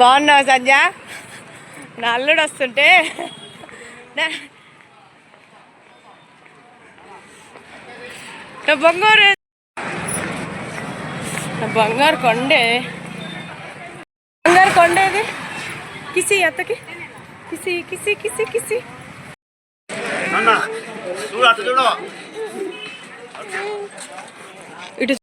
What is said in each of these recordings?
బాగున్నావు సంజ నా అల్లుడు వస్తుంటే. నా- బంగారు బంగారు కొండే. బంగారు కొండేది? కిసి అత్తకి. కిసి కిసి కిసి కిసి నాన్న చూడు అటు చూడు ఇటు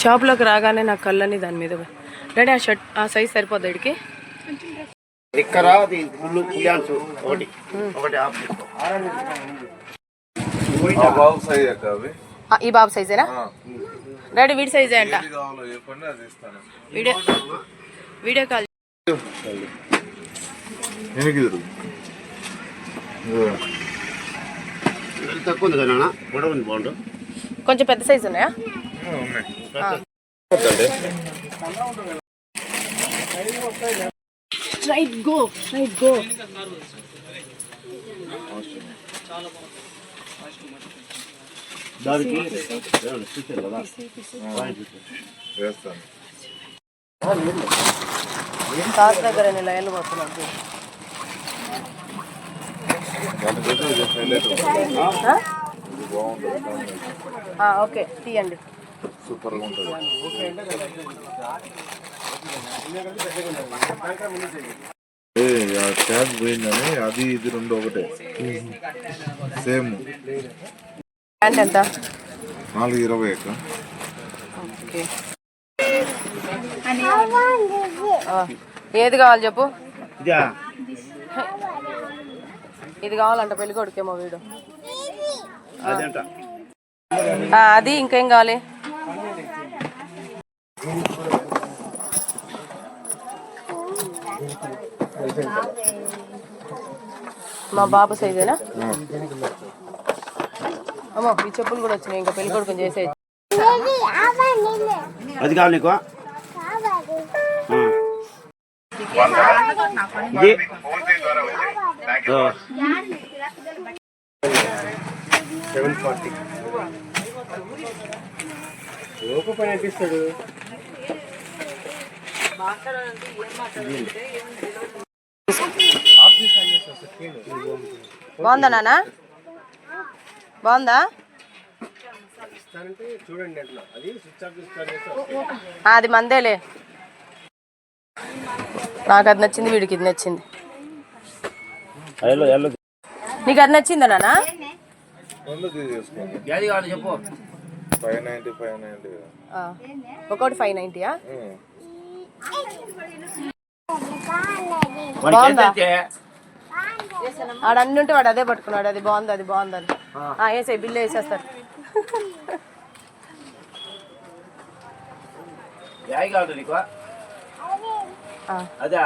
షాప్లోకి రాగానే నా కళ్ళని దాని మీద. డాడీ ఆ షర్ట్ ఆ సైజ్ సరిపోద్ది ఇడికి? ఈ బాబు సైజేనా? డాడీ వీడి సైజే అంట. Video video call. ఎనిమిది ఇది తక్కువ ఉంది కదా నాన్న? గొడవ ఉంది బాగుండు. కొంచెం పెద్ద సైజు ఉన్నాయా? రైట్ గో రైట్ గో దానికి చూశారు కదా. వేస్తాను దగ్గర లైన్లు పోతున్నాను ఓకే తీయండి. సూపర్గా ఉంటుంది ఏ ఆ ట్యాగ్ పోయిందని అది ఇది రెండు ఒకటే. సేమ్. ప్యాంట్ ఎంత? నాలుగు ఇరవై అక్క. ఓకే. ఆ, ఏది కావాలి చెప్పు? ఇదా. ఇది కావాలంట పెళ్ళి కొడుకేమో వీడు. అది ఇంకేం కావాలి? మా బాబు సైజేనా? అమ్మో ఈ చెప్పులు కూడా వచ్చినాయి ఇంకా పెళ్ళి కొడుకుని చేసే అది కావాలి నీకు? ఆ. ఇది సెవెన్ ఫార్టీ. లోపు పని అనిపిస్తాడు. బాగుందా నాన్న? బాగుందా? ఇస్తానంటే చూడండి అట్లా అది అది మందేలే. నాకు అది నచ్చింది వీడికి ఇది నచ్చింది. నీకు అది నచ్చిందా ఆ, ఒకటి ఫైవ్ నైంటీయా బాగుందా? ఆడ అన్ని ఉంటే వాడు అదే పట్టుకున్నాడు. అది బాగుంది అది బాగుందని ఆ, వేసేయి బిల్లు వేసేస్తారు. అదా.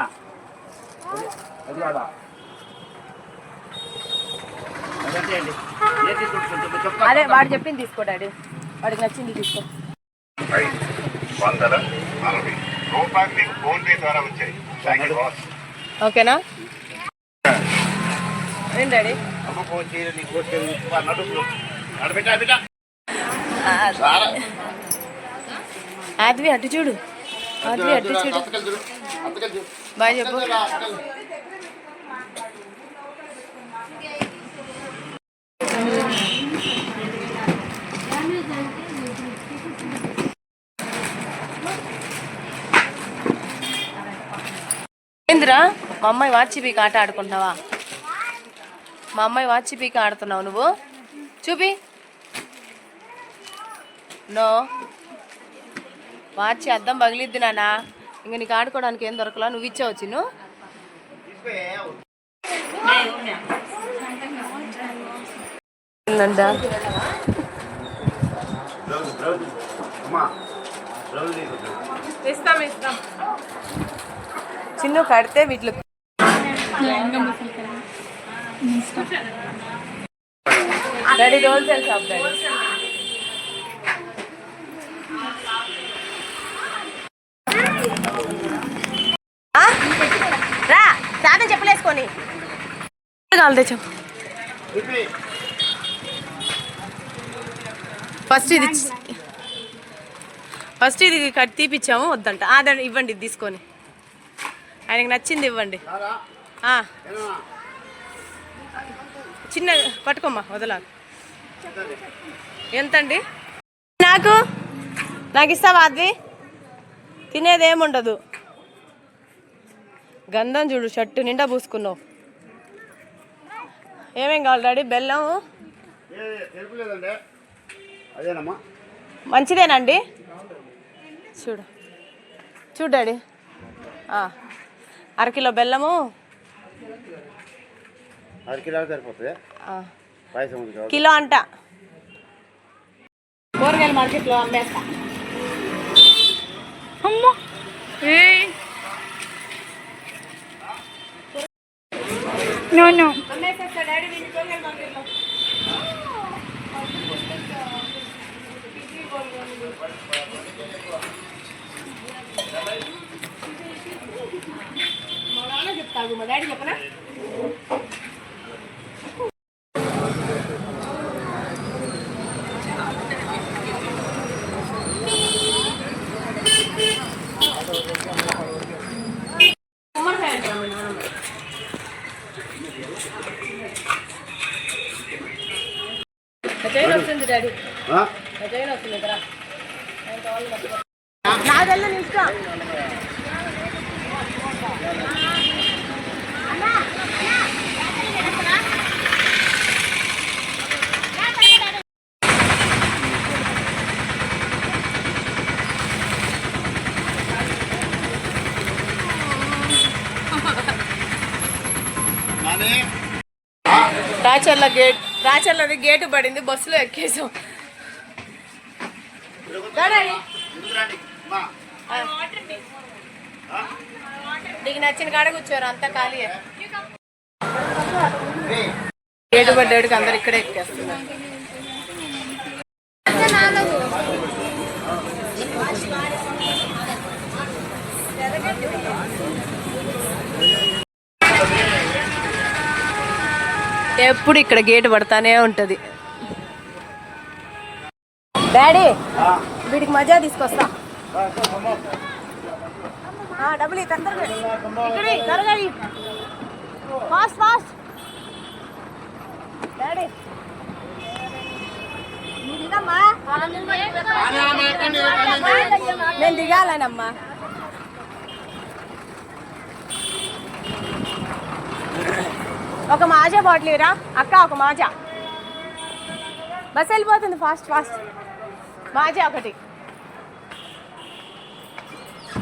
కాదా? వాడు చెప్పింది తీసుకో డాడీ. వాడికి నచ్చింది తీసుకో. వందల అరవై రూపాయలు మీకు ఫోన్ పే ద్వారా వచ్చాయి. థ్యాంక్ యూ బాస్ ఓకేనా? ఏం డాడీ? నడుపు నడబెట్టా బిడ్డ ఆద్వి అటు చూడు. ఆద్వి అటు చూడు. బాయ్ చెప్పు. ఏందిరా? మా అమ్మాయి వాచి పీక ఆట ఆడుకుంటున్నావా? మా అమ్మాయి వాచి పీక ఆడుతున్నావు నువ్వు. చూపి. నో. వాచి అద్దం పగిలిద్ది నానా ఇంక నీకు ఆడుకోవడానికి ఏం దొరకలా? నువ్వు ఇచ్చావు చిన్ను. చిన్ను కడితే వీటిలో డాడీ హోల్సేల్ షాప్ రా సాధన చెప్పలేసుకొని కావాలి చెప్పు. ఫస్ట్ ఇది ఫస్ట్ ఇది కట్ తీపిచ్చాము వద్దంట. అదండి ఇవ్వండి తీసుకొని. ఆయనకి నచ్చింది ఇవ్వండి. చిన్న పట్టుకోమ్మా వదలా ఎంతండి? నాకు? నాకు ఇస్తావా అది తినేది ఏముండదు గంధం చూడు షర్టు నిండా పూసుకున్నావు. ఏమేం కావాలి డాడీ? బెల్లం? మంచిదేనండి? చూడు. చూడు డాడీ. అరకిలో బెల్లము అది కిలోలు సరిపోతుంది ఆ, పాయసం ఉంది కాబట్టి కిలో అంట. కూరగాయల మార్కెట్లో అమ్మేస్తా. అమ్మో. మా నాన్న చెప్తాడు మా డాడీ చెప్పనా గుమ్మడికాయ అంటారా మీ నాన్నమ్మ? చైన్ వస్తుంది డాడీ ఆ? చైన్ వస్తుంది ఇక్కడ నాదెల్ల నిల్చుకో నాని రాచర్ల గేట్ రాచర్లది గేటు పడింది బస్సులో ఎక్కేసాం. నీకు నచ్చిన కాడ కూర్చోరు అంతా ఖాళీ. గేటు పడ్డాడికి అందరు ఇక్కడే ఎక్కేస్తున్నారు. ఎప్పుడు ఇక్కడ గేటు పడతానే ఉంటది. డాడీ ఆ, వీడికి మజా తీసుకొస్తా. ఆ, అమ్మా. ఆ, డబ్బులు. Fast fast. డాడీ. నేను దిగాలనమ్మా. ఒక మాజా బాటిల్ ఇరా అక్క ఒక మాజా. బస్ వెళ్ళిపోతుంది ఫాస్ట్ ఫాస్ట్. మాజా ఒకటి.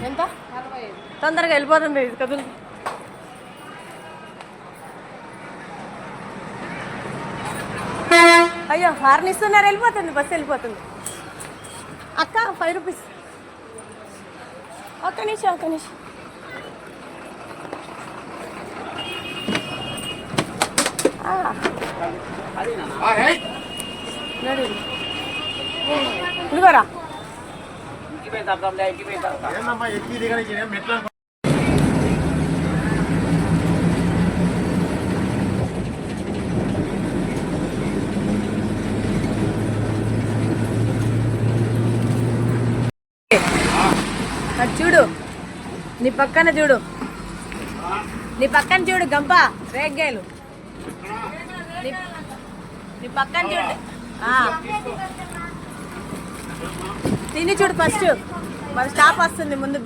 ఎంత? తొందరగా వెళ్ళిపోతుంది ఇది కదులు. అయ్యో హార్న్ ఇస్తున్నారు వెళ్ళిపోతుంది బస్సు వెళ్ళిపోతుంది. అక్క ఫైవ్ రూపీస్ ఒక్క నిమిషం ఒక్క నిమిషం ఆ, ఆ, ఏయ్. నడు. ఇదిగోరా. ఎక్కి దిగడానికి మెట్లు చూడు. నీ పక్కన చూడు. నీ పక్కన చూడు గంప రేగ్గాయలు నీ పక్కన చూడు. తిని చూడు ఫస్ట్ మరి స్టాప్ వస్తుంది ముందు.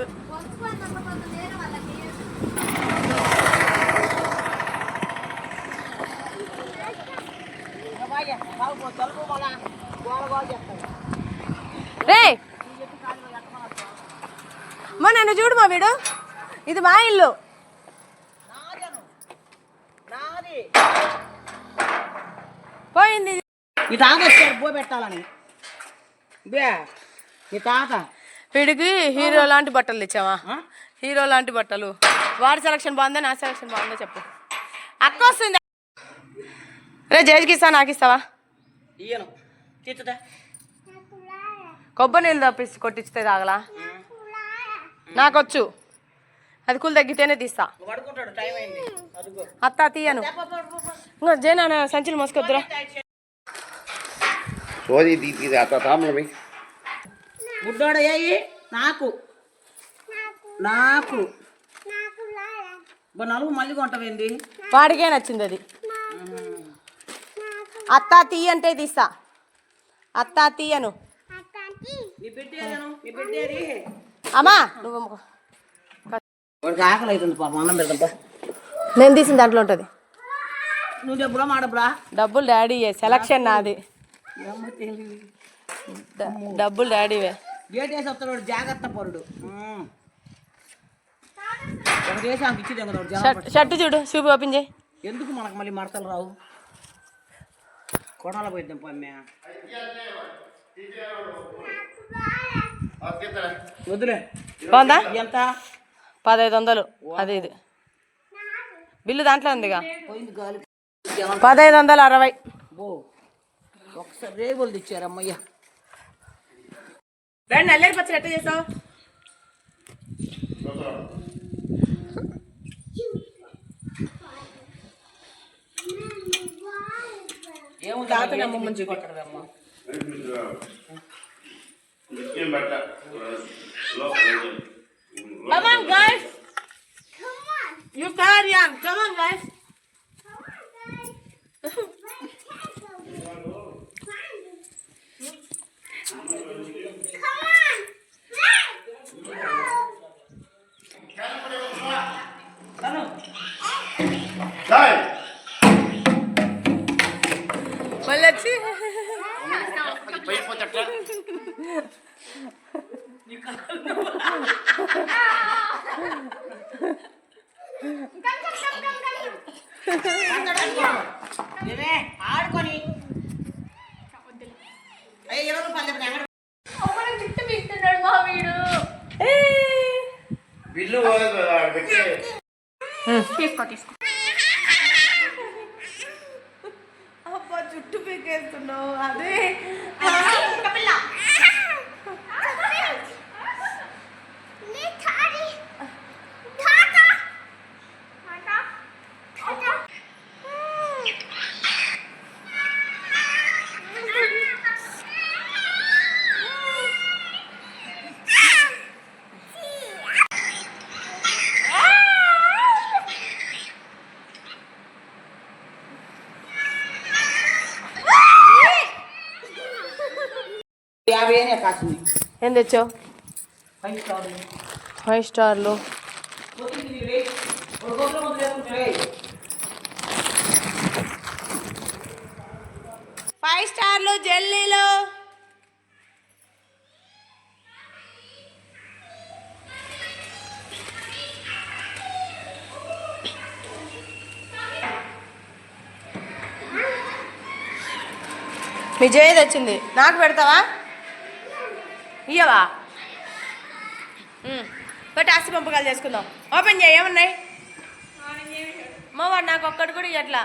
రే! మా నన్ను చూడు మా వీడు. ఇది మా ఇల్లు. పోయింది. మీ తాత వచ్చాడు బో పెట్టాలని. బే మీ తాత. వీడికి హీరో లాంటి బట్టలు తెచ్చావా? హీరో లాంటి బట్టలు. వాడి సెలక్షన్ బాగుందా నా సెలక్షన్ బాగుందా చెప్పు. అక్క వస్తుంది. రే జేజ్కి ఇస్తా నాకు ఇస్తావా? ఇయ్యను. తిట్టుదా కొబ్బరి నీళ్ళు తప్పిస్తే కొట్టిస్తే తాగలా? నాకొచ్చు. అది కూల్ తగ్గితేనే తీస్తా. పడుకుంటాడు టైం అయింది. అత్త తీయను. ఇంకా జైనా సంచులు మోసుకొద్దురా. అత్త నాకు. నాకు. నలుగు మళ్ళీ కొంటవేంది? వాడికే నచ్చింది అది. అత్త తీ అంటే తీస్తా. అత్త తీయను. అమ్మా నువ్వు ఆకలి అవుతుంది పాప అన్నం పెడతాం నేను తీసిన దాంట్లో ఉంటుంది. నువ్వు డబ్బులా మాడబ్బులా డబ్బులు డాడీ సెలక్షన్ నాది. డబ్బులు డాడీవే గేట్ వేసి వస్తాడు జాగ్రత్త పరుడు. షర్ట్ చూడు. చూపి ఓపెన్ చేయి. ఎందుకు మనకు మళ్ళీ మడతలు రావు? కొడాల పోయిద్దాం పమ్మే వద్దులే. బాగుందా? ఎంత? పదహైదు వందలు. అది ఇది. బిల్లు దాంట్లో ఉందిగా. పోయింది గాలి. పదహైదు వందల అరవై. ఒకసారి రేగులు తెచ్చారు అమ్మయ్య రండి నల్లేరు పచ్చడి ఎట్ట చేసావు? ఏమో తాతని అమ్మ మంచి కొట్టడు అమ్మ Come on, guys. You carry on. Come on, guys. You can't. ఆడుకొని ఇరవై రూపాయలు చెప్పిన ఎక్కడ బిల్లు అబ్బా జుట్టు పీకేస్తున్నావు అదే ఏం తెచ్చావు ఫైవ్ స్టార్ ఫైవ్ స్టార్లు ఫైవ్ స్టార్లు జెల్లీలు మీ జయది వచ్చింది. నాకు పెడతావా? ఇయ్యవా? ఒకటి ఆస్తి పంపకాలు చేసుకుందాం. ఓపెన్ చేయి ఏమున్నాయి? మా వాడు నాకు ఒక్కటి కూడా ఇట్లా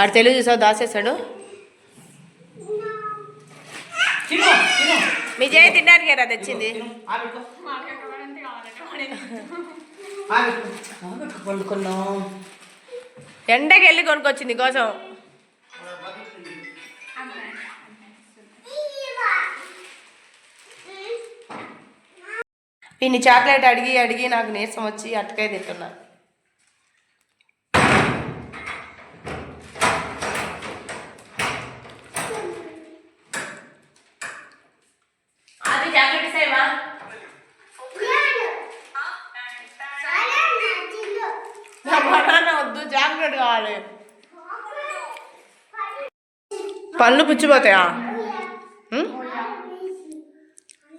ఆడు తెలుగు చూసావు? దాసేసాడు. మీ జయ తినడానికి కదా తెచ్చింది ఆవిడకో పండుకున్నాం ఎండకి వెళ్ళి కొనుక్కొచ్చింది కోసం. ఇన్ని చాక్లెట్ అడిగి అడిగి నాకు నీరసం వచ్చి అటకాయ తింటున్నాను పళ్ళు పుచ్చిపోతాయా ఉం?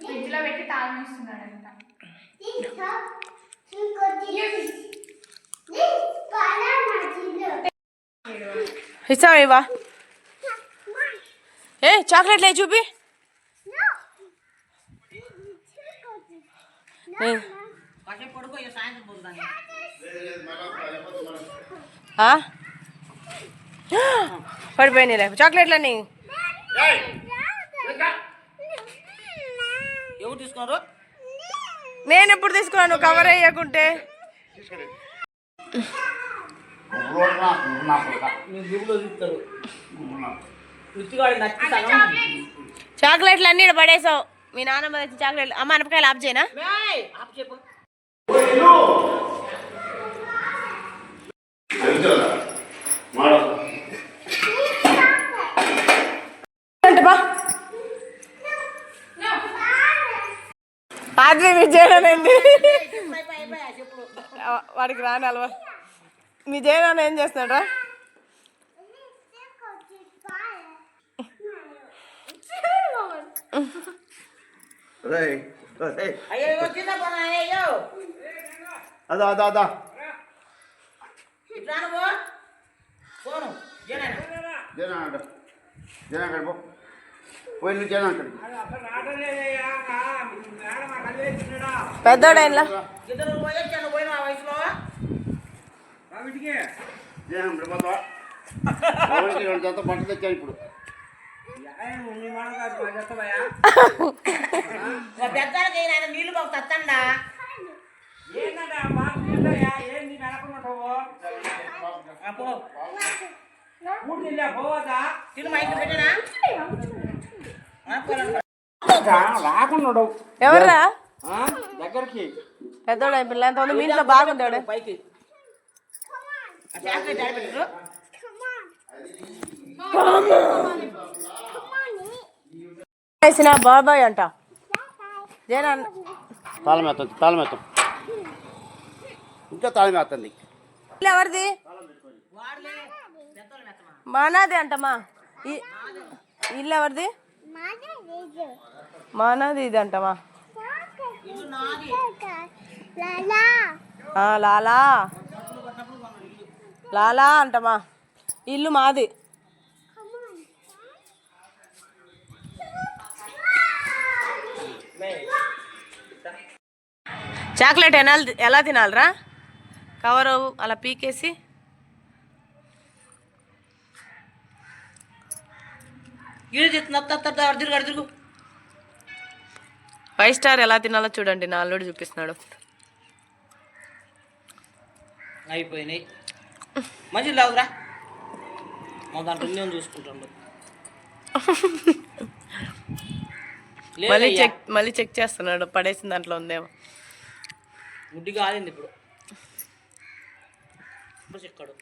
ఫ్రిడ్జ్లో పెట్టి తాళం వేస్తున్నాడంట ఇస్తావా ఇవా ఏ చాక్లెట్లే చూపి ఏ, కాసేపు పడుకో ఇక సాయంత్రం పోతుందని ఆ? పడిపోయినాయి చాక్లెట్లని ఎవరు తీసుకున్నారు? నేను ఎప్పుడు తీసుకున్నాను? కవర్ సగం చాక్లెట్లు అన్ని పడేసావు. మీ నాన్నమ్మ తెచ్చిన చాక్లెట్లు. అమ్మ అనపకాయలు ఆఫ్ చేయనా? ఆపు చెప్పు అంటే బా అది చెప్పు. వాడికి రాని అలవా. మీ జయనాన్న ఏం చేస్తున్నాడా అదా అదా జనా జనా పోయి జనా అక్కడికి? పెద్దోడైనా పంట తెచ్చాను ఇప్పుడు. నీళ్ళు బాగు తత్తండా? అపో తిను మా ఇంటి పెట్టనా? ఎవర్రా? దగ్గరికి. పెద్దోడు పిల్ల. ఎంత ఉంది మీ ఇంట్లో బాగుంది వాడు. పైకి. వేసిన బాబాయ్ అంట. జయనాన్న తాళం ఎత్తుంది తాళం ఎత్తం ఇంకా తాళం ఎత్తండి ఇల్లు ఎవరిది మానాది అంటమ్మా. ఇల్లు ఎవరిది? మానాది ఇది అంటమా లాలా. లాలా అంటమా? ఇల్లు మాది. చాక్లెట్ ఎలా ఎలా తినాలిరా? కవరు అలా పీకేసి ఫైవ్ స్టార్ ఎలా తినాలో చూడండి నా అల్లుడు చూపిస్తున్నాడు. అయిపోయినాయి. మంచి లేవురా మా దాంట్లో నేను చూసుకుంటాడు. మళ్ళీ. చెక్ మళ్ళీ చెక్ చేస్తున్నాడు పడేసిన దాంట్లో ఉందేమో. గుడ్డి కాలింది ఇప్పుడు. ఇప్పుడు చెక్కాడు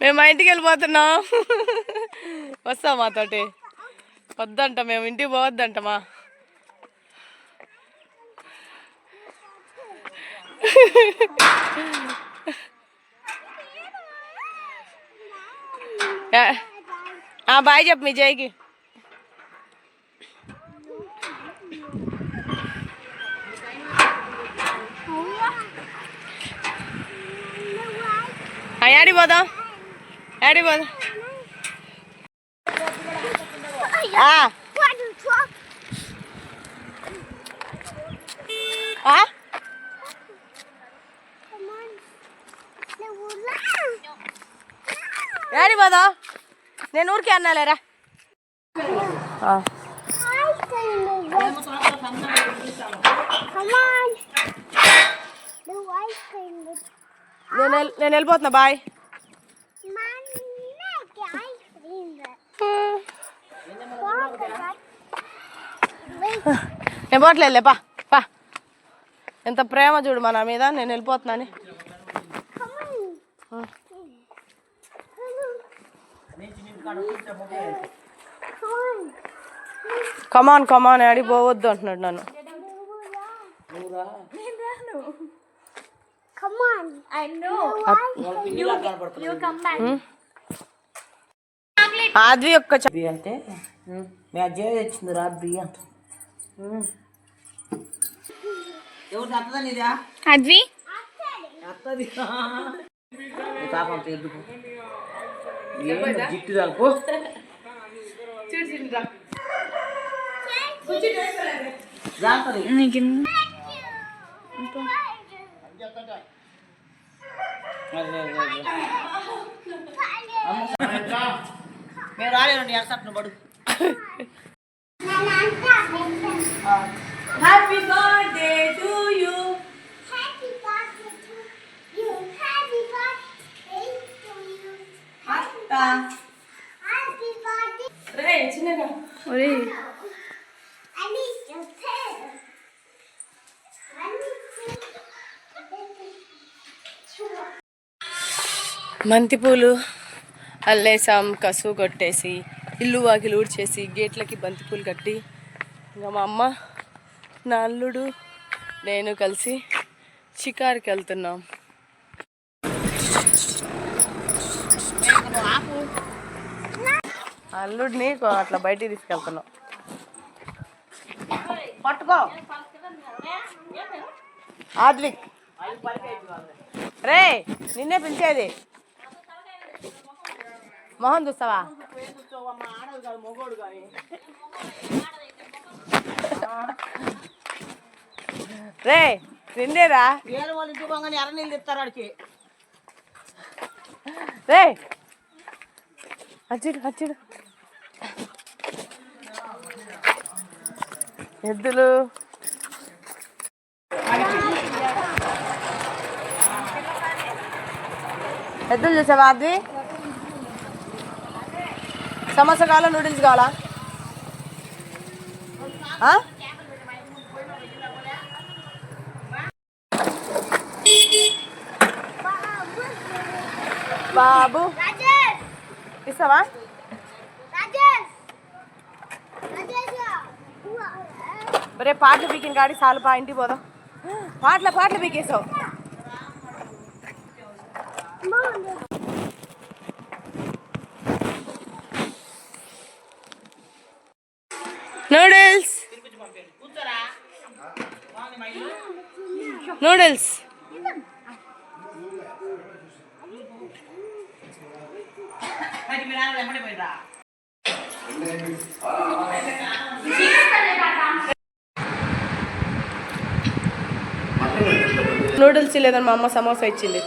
మేము మా ఇంటికి వెళ్ళిపోతున్నాం. వస్తాం మాతోటి. వద్దంట మేము ఇంటికి పోవద్దంటమా? బాయ్ చెప్పు మీ జైకి. ఆ, యాడికి పోదాం యాడికి పోదాం ఆ. ఆ? యాడికి పోదాం నేను ఊరికే అన్నాలేరా ఆ. నేను వెళ్- నేను వెళ్ళిపోతున్నా బాయ్ నేను పోవట్లేదులే పా పా ఎంత ప్రేమ చూడు మన మీద నేను వెళ్ళిపోతున్నాను కమాన్ కమాన్ ఆడికి పోవద్దు అంటున్నాడు నన్ను. I know. You, you come back. Aadvi ఒక్క చ- బి అంటే మీ అజ్జయ్య తెచ్చింది రా బి అంట ఎవరు అత్తదా నీదా? Advi? అత్తది. తాపం ఎందుకు ఏం జిట్టు తలుపు. జాగ్రత్త మేము రాలేదండి అక్సెప్ట్ పడు. హ్యాపీ బర్త్డే టు మంతిపూలు. అల్లేసాం కసువు కొట్టేసి ఇల్లు వాకిలు ఊడ్చేసి గేట్లకి బంతిపూలు కట్టి. ఇంకా మా అమ్మ నా అల్లుడు నేను కలిసి షికారుకి వెళ్తున్నాం. అల్లుడిని అట్లా బయటికి తీసుకెళ్తున్నాం. పట్టుకో. ఆద్విక్. రే నిన్నే పిలిచేది. మొహం చూస్తావా? రే నిన్నేరా వేరే వాళ్ళు ఇంటికి పోగానే ఎర్ర నీళ్ళు ఇస్తారు వాడికి రే అచ్చిడు అచ్చిడు ఎద్దులు. ఎద్దులు చూసావా అది సమోసా కావాలా నూడిల్స్ కావాలా? బాబు ఇస్తావా? రే పాటలు పీకిన కాడి చాలు పా ఇంటికి పోదాం. పాటలు పాటలు పీకేసావు నూడిల్స్ నూడిల్స్. నూడిల్స్ లేదని మా అమ్మ సమోసా ఇచ్చింది.